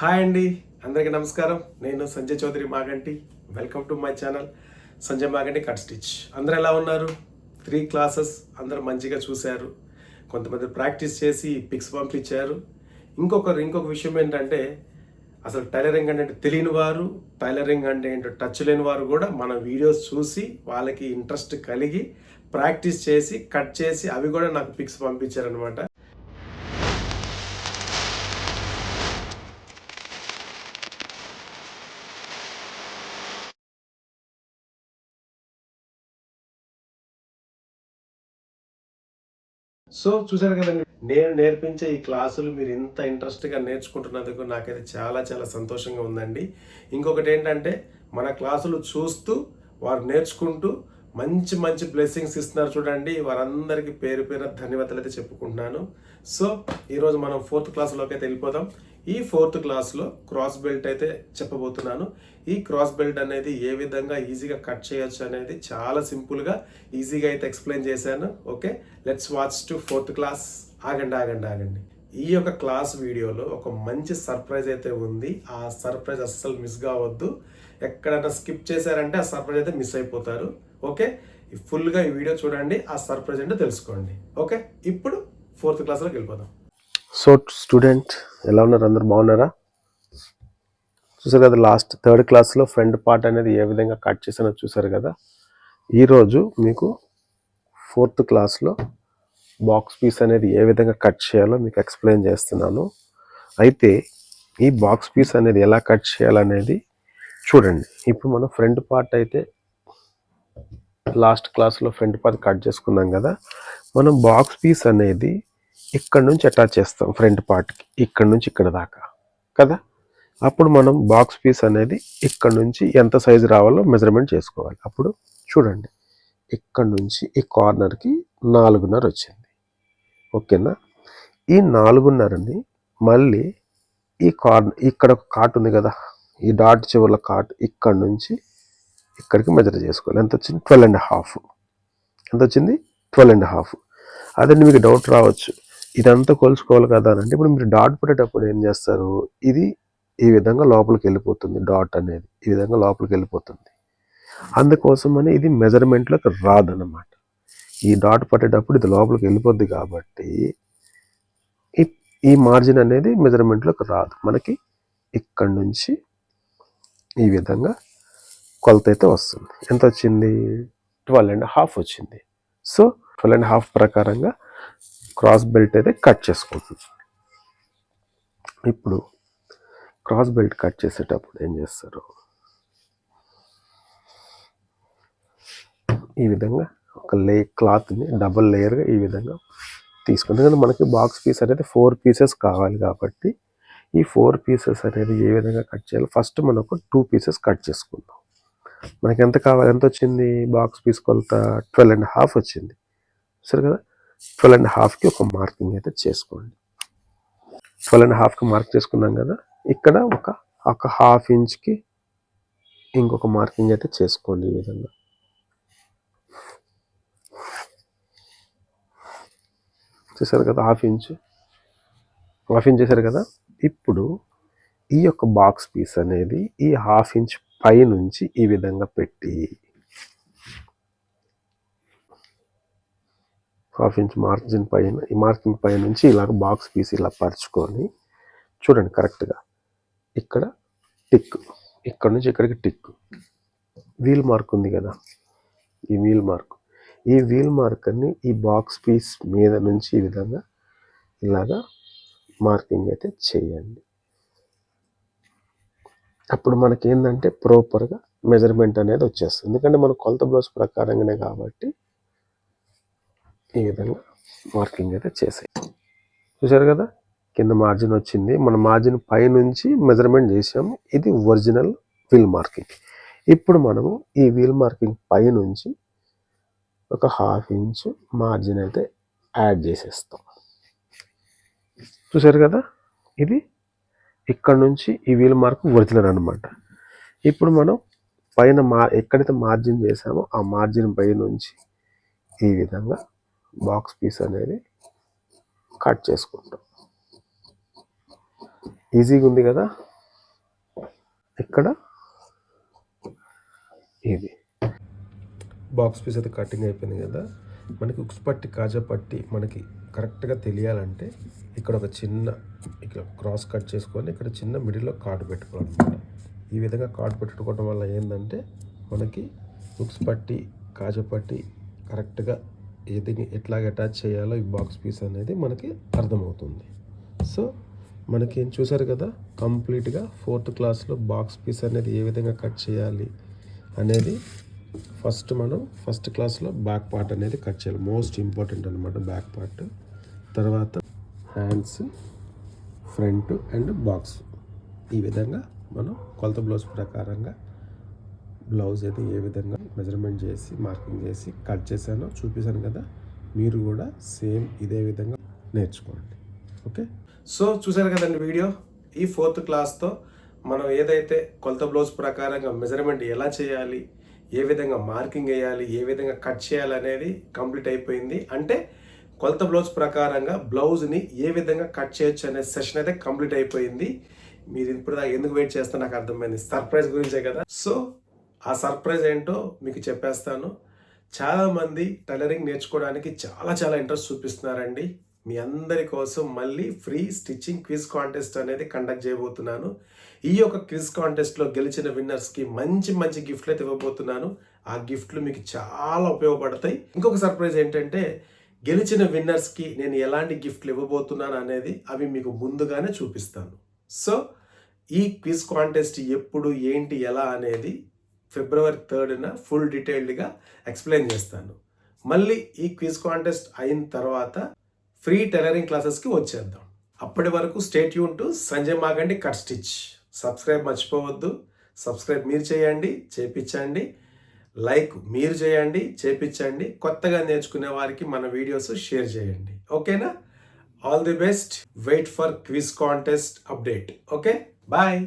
Hi అండి అందరికీ నమస్కారం. నేను Sanjay Chaudhary Maganti. Welcome to my channel Sanjay Maganti cut stitch అందరు ఎలా ఉన్నారు? త్రీ క్లాసెస్ అందరూ మంచిగా చూశారు. కొంతమంది ప్రాక్టీస్ చేసి పిక్స్ పంపించారు. ఇంకొకరు ఇంకొక విషయం ఏంటంటే అసలు టైలరింగ్ అంటే తెలియని వారు టైలరింగ్ అంటే ఏంటో టచ్ లేని వారు కూడా మన వీడియోస్ చూసి వాళ్ళకి ఇంట్రెస్ట్ కలిగి ప్రాక్టీస్ చేసి కట్ చేసి అవి కూడా నాకు పిక్స్ పంపించారనమాట సో చూసారు కదండి నేను నేర్పించే ఈ క్లాసులు మీరు ఇంత ఇంట్రెస్ట్గా నేర్చుకుంటున్నందుకు నాకైతే చాలా చాలా సంతోషంగా ఉందండి. ఇంకొకటి ఏంటంటే మన క్లాసులు చూస్తూ వారు నేర్చుకుంటూ మంచి మంచి బ్లెస్సింగ్స్ ఇస్తున్నారు చూడండి. వారందరికీ పేరు పేరు ధన్యవాదాలు అయితే చెప్పుకుంటున్నాను. సో ఈరోజు మనం ఫోర్త్ క్లాస్లోకి అయితే వెళ్ళిపోదాం. ఈ ఫోర్త్ క్లాస్లో క్రాస్ బెల్ట్ అయితే చెప్పబోతున్నాను. ఈ క్రాస్ బెల్ట్ అనేది ఏ విధంగా ఈజీగా కట్ చేయొచ్చు అనేది చాలా సింపుల్గా ఈజీగా అయితే ఎక్స్ప్లెయిన్ చేశాను. Okay? Let's watch to fourth class ఆగండి ఆగండి ఆగండి. ఈ యొక్క క్లాస్ వీడియోలో ఒక మంచి సర్ప్రైజ్ అయితే ఉంది. ఆ సర్ప్రైజ్ అస్సలు మిస్ కావద్దు. ఎక్కడైనా స్కిప్ చేశారంటే ఆ సర్ప్రైజ్ అయితే మిస్ అయిపోతారు. ఓకే? ఫుల్గా ఈ వీడియో చూడండి ఆ సర్ప్రైజ్ అంటే తెలుసుకోండి. ఓకే? ఇప్పుడు ఫోర్త్ క్లాస్లోకి వెళ్ళిపోదాం. సో స్టూడెంట్ ఎలా ఉన్నారు? అందరు బాగున్నారా? చూసారు కదా లాస్ట్ థర్డ్ క్లాస్లో ఫ్రంట్ పార్ట్ అనేది ఏ విధంగా కట్ చేసానో చూసారు కదా. ఈరోజు మీకు ఫోర్త్ క్లాస్లో బాక్స్ పీస్ అనేది ఏ విధంగా కట్ చేయాలో మీకు ఎక్స్ప్లెయిన్ చేస్తున్నాను. అయితే ఈ బాక్స్ పీస్ అనేది ఎలా కట్ చేయాలనేది చూడండి. ఇప్పుడు మనం ఫ్రంట్ పార్ట్ అయితే లాస్ట్ క్లాస్లో ఫ్రంట్ పార్ట్ కట్ చేసుకున్నాం కదా. మనం బాక్స్ పీస్ అనేది ఇక్కడ నుంచి అటాచ్ చేస్తాం ఫ్రంట్ పార్ట్కి ఇక్కడ నుంచి ఇక్కడ దాకా. కదా? అప్పుడు మనం బాక్స్ పీస్ అనేది ఇక్కడ నుంచి ఎంత సైజు రావాలో మెజర్మెంట్ చేసుకోవాలి. అప్పుడు చూడండి. ఇక్కడ నుంచి ఈ కార్నర్కి నాలుగున్నర వచ్చింది. ఓకేనా? ఈ నాలుగున్నరని మళ్ళీ ఈ కార్నర్ ఇక్కడ ఒక కాట్ ఉంది కదా? ఈ డాట్ చివరిలో కాట్ ఇక్కడ నుంచి ఇక్కడికి మెజర్ చేసుకోవాలి. ఎంత వచ్చింది? ట్వెల్వ్ అండ్ హాఫ్ ఎంత వచ్చింది? ట్వెల్వ్ అండ్ హాఫ్ అదే మీకు డౌట్ రావచ్చు. ఇదంతా కొలుచుకోవాలి కదా అని అంటే ఇప్పుడు మీరు డాట్ పెట్టేటప్పుడు ఏం చేస్తారు? ఇది ఈ విధంగా లోపలికి వెళ్ళిపోతుంది డాట్ అనేది ఈ విధంగా లోపలికి వెళ్ళిపోతుంది. అందుకోసమని ఇది మెజర్మెంట్లోకి రాదన్నమాట. ఈ డాట్ పట్టేటప్పుడు ఇది లోపలికి వెళ్ళిపోద్ది కాబట్టి ఈ- ఈ మార్జిన్ అనేది మెజర్మెంట్లోకి రాదు. మనకి ఇక్కడ నుంచి ఈ విధంగా కొలత అయితే వస్తుంది. ఎంత వచ్చింది? ట్వెల్వ్ అండ్ హాఫ్ వచ్చింది. సో ట్వెల్వ్ అండ్ హాఫ్ ప్రకారంగా క్రాస్ బెల్ట్ అయితే కట్ చేసుకుంటుంది ఇప్పుడు క్రాస్ బెల్ట్ కట్ చేసేటప్పుడు ఏం చేస్తారు? ఈ విధంగా ఒక లే క్లాత్ని డబల్ లేయర్గా ఈ విధంగా తీసుకుంటాం కానీ మనకి బాక్స్ పీస్ అనేది ఫోర్ పీసెస్ కావాలి కాబట్టి ఈ ఫోర్ పీసెస్ అనేది ఏ విధంగా కట్ చేయాలి? ఫస్ట్ మనకు టూ పీసెస్ కట్ చేసుకుందాం. మనకి ఎంత కావాలి? ఎంత వచ్చింది? బాక్స్ పీస్ కొలత ట్వెల్వ్ అండ్ హాఫ్ వచ్చింది. సరే కదా? ట్వెల్వ్ అండ్ హాఫ్కి ఒక మార్కింగ్ అయితే చేసుకోండి. ట్వెల్వ్ అండ్ హాఫ్కి మార్క్ చేసుకున్నాం కదా ఇక్కడ ఒక ఒక హాఫ్ ఇంచ్కి ఇంకొక మార్కింగ్ అయితే చేసుకోండి ఈ విధంగా. చేశారు కదా హాఫ్ ఇంచ్. హాఫ్ ఇంచ్ చేశారు కదా ఇప్పుడు ఈ యొక్క బాక్స్ పీస్ అనేది ఈ హాఫ్ ఇంచ్ పై నుంచి ఈ విధంగా పెట్టి హాఫ్ ఇంచ్ మార్జిన్ పైన ఈ మార్కింగ్ పై నుంచి ఇలాగ బాక్స్ పీస్ ఇలా పరుచుకొని చూడండి కరెక్ట్గా ఇక్కడ టిక్ ఇక్కడ నుంచి ఇక్కడికి టిక్. వీల్ మార్క్ ఉంది కదా ఈ వీల్ మార్క్. ఈ వీల్ మార్కర్ని ఈ బాక్స్ పీస్ మీద నుంచి ఈ విధంగా ఇలాగా మార్కింగ్ అయితే చేయండి. అప్పుడు మనకి ఏంటంటే ప్రాపర్గా మెజర్మెంట్ అనేది వచ్చేస్తుంది. ఎందుకంటే మన కొలత బ్లౌజ్ ప్రకారంగానే కాబట్టి ఈ విధంగా మార్కింగ్ అయితే చేసాయి. చూసారు కదా? కింద మార్జిన్ వచ్చింది. మన మార్జిన్ పైనుంచి మెజర్మెంట్ చేసాము ఇది ఒరిజినల్ వీల్ మార్కింగ్ ఇప్పుడు మనము ఈ వీల్ మార్కింగ్ పైనుంచి ఒక హాఫ్ ఇంచ్ మార్జిన్ అయితే యాడ్ చేసేస్తాం. చూసారు కదా? ఇది ఇక్కడ నుంచి ఈ వీల్ మార్క్ ఒరిజినల్ అనమాట ఇప్పుడు మనం పైన మా ఎక్కడైతే మార్జిన్ చేసామో ఆ మార్జిన్ పై నుంచి ఈ విధంగా బాక్స్ పీస్ అనేది కట్ చేసుకుంటాం. ఈజీగా ఉంది కదా? ఇక్కడ ఇది. బాక్స్ పీస్ అయితే కటింగ్ అయిపోయింది కదా? మనకి ఉక్స్ పట్టి కాజా పట్టి మనకి కరెక్ట్గా తెలియాలంటే ఇక్కడ ఒక చిన్న ఇక్కడ క్రాస్ కట్ చేసుకొని ఇక్కడ చిన్న మిడిల్లో కార్డు పెట్టుకోవాలన్నమాట. ఈ విధంగా కార్డు పెట్టుకోవడం వల్ల ఏంటంటే మనకి ఉక్స్ పట్టి కాజా పట్టి కరెక్ట్గా ఏది ఎట్లాగ అటాచ్ చేయాలో ఈ బాక్స్ పీస్ అనేది మనకి అర్థమవుతుంది. సో మనకి చూసారు కదా కంప్లీట్గా ఫోర్త్ క్లాస్లో బాక్స్ పీస్ అనేది ఏ విధంగా కట్ చేయాలి అనేది ఫస్ట్ మనం ఫస్ట్ క్లాస్లో బ్యాక్ పార్ట్ అనేది కట్ చేయాలి. మోస్ట్ ఇంపార్టెంట్ అనమాట బ్యాక్ పార్ట్ తర్వాత హ్యాండ్స్ ఫ్రంట్ అండ్ బాక్స్ ఈ విధంగా మనం కొలత బ్లౌజ్ ప్రకారంగా బ్లౌజ్ అయితే ఏ విధంగా మెజర్మెంట్ చేసి మార్కింగ్ చేసి కట్ చేశానో చూపిస్తాను కదా. మీరు కూడా సేమ్ ఇదే విధంగా నేర్చుకోండి. ఓకే? సో చూసారు కదండి వీడియో? ఈ ఫోర్త్ క్లాస్తో మనం ఏదైతే కొలత బ్లౌజ్ ప్రకారంగా మెజర్మెంట్ ఎలా చేయాలి ఏ విధంగా మార్కింగ్ వేయాలి ఏ విధంగా కట్ చేయాలి అనేది కంప్లీట్ అయిపోయింది. అంటే కొలత బ్లౌజ్ ప్రకారంగా బ్లౌజ్ని ఏ విధంగా కట్ చేయొచ్చు అనే సెషన్ అయితే కంప్లీట్ అయిపోయింది. మీరు ఇప్పుడు ఎందుకు వెయిట్ చేస్తా నాకు అర్థమైంది. సర్ప్రైజ్ గురించే కదా. సో ఆ సర్ప్రైజ్ ఏంటో మీకు చెప్పేస్తాను. చాలామంది టైలరింగ్ నేర్చుకోవడానికి చాలా చాలా ఇంట్రెస్ట్ చూపిస్తున్నారండి. మీ అందరి కోసం మళ్ళీ ఫ్రీ స్టిచ్చింగ్ క్విజ్ కాంటెస్ట్ అనేది కండక్ట్ చేయబోతున్నాను. ఈ యొక్క క్విజ్ కాంటెస్ట్లో గెలిచిన విన్నర్స్కి మంచి మంచి గిఫ్ట్లు అయితే ఇవ్వబోతున్నాను. ఆ గిఫ్ట్లు మీకు చాలా ఉపయోగపడతాయి. ఇంకొక సర్ప్రైజ్ ఏంటంటే గెలిచిన విన్నర్స్కి నేను ఎలాంటి గిఫ్ట్లు ఇవ్వబోతున్నాను అనేది అవి మీకు ముందుగానే చూపిస్తాను. సో ఈ క్విజ్ కాంటెస్ట్ ఎప్పుడు ఏంటి ఎలా అనేది ఫిబ్రవరి థర్డ్న ఫుల్ డీటెయిల్డ్గా ఎక్స్ప్లెయిన్ చేస్తాను. మళ్ళీ ఈ క్విజ్ కాంటెస్ట్ అయిన తర్వాత ఫ్రీ టైలరింగ్ క్లాసెస్కి వచ్చేద్దాం. అప్పటి వరకు stay Yoon to Sanjay Maganti cut stitch. Subscribe మర్చిపోవద్దు. సబ్స్క్రైబ్ మీరు చేయండి చేపించండి లైక్ మీరు చేయండి చేపించండి కొత్తగా నేర్చుకునే వారికి మన వీడియోస్ షేర్ చేయండి. ఓకేనా? All the best. Wait for quiz contest update. Okay? Bye.